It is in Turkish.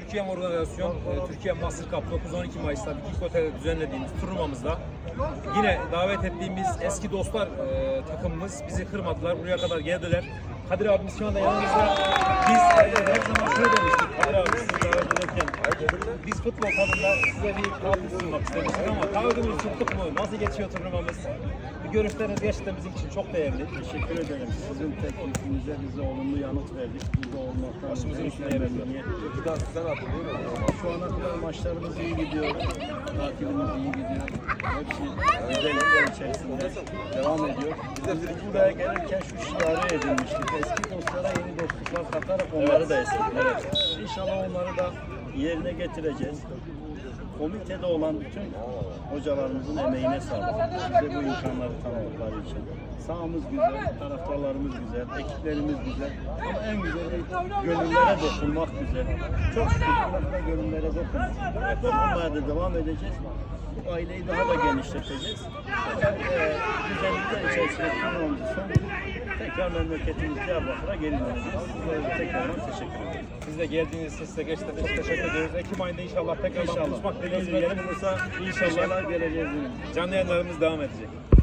Türkiye Organizasyon, e, Türkiye Master Cup 9-12 Mayıs'ta Viking Otel'de düzenlediğimiz turnuvamızda yine davet ettiğimiz eski dostlar e, takımımız bizi kırmadılar. Buraya kadar geldiler. Kadir abimiz şu anda yanımızda. Biz e, her zaman şöyle demiştik. Ederken biz futbol tadında size bir taahhüt sunmak istemiştik ama taahhüdümüzü tuttuk mu? Nasıl geçiyor turnuvamız? Bir görüşleriniz gerçekten bizim için çok değerli. Teşekkür ederim. Sizin teklifinize bize olumlu yanıt verdik. Burada olmaktan Başımızın var. memnuniyet. İki attın değil mi? Şu ana kadar maçlarımız iyi gidiyor. Takibimiz iyi gidiyor. Hepsi güzellikler içerisinde devam ediyor. Biz buraya gelirken şu şiarı edinmiştik. Eski katarak onları da esirgedik. İnşallah onları da yerine getireceğiz. Komitede olan bütün hocalarımızın emeğine sağlık. Bize bu imkanları tanıdıkları için. Sahamız güzel, taraftarlarımız güzel, ekiplerimiz güzel. Ama en güzeli gönüllere dokunmak güzel. Çok şükür gönüllere dokunduk. Dokunmaya da devam edeceğiz. Bu aileyi daha da genişleteceğiz. Ee, güzellikler içerisinde son tekrar memleketimiz Diyarbakır'a. Sizlere de tekrardan teşekkür ederim. Siz de geldiğiniz için size gerçekten çok teşekkür ediyoruz. Ekim ayında inşallah tekrar buluşmak dileğiyle Kısmet olursa inşallah geleceğiz. canlı yayınlarımız devam edecek.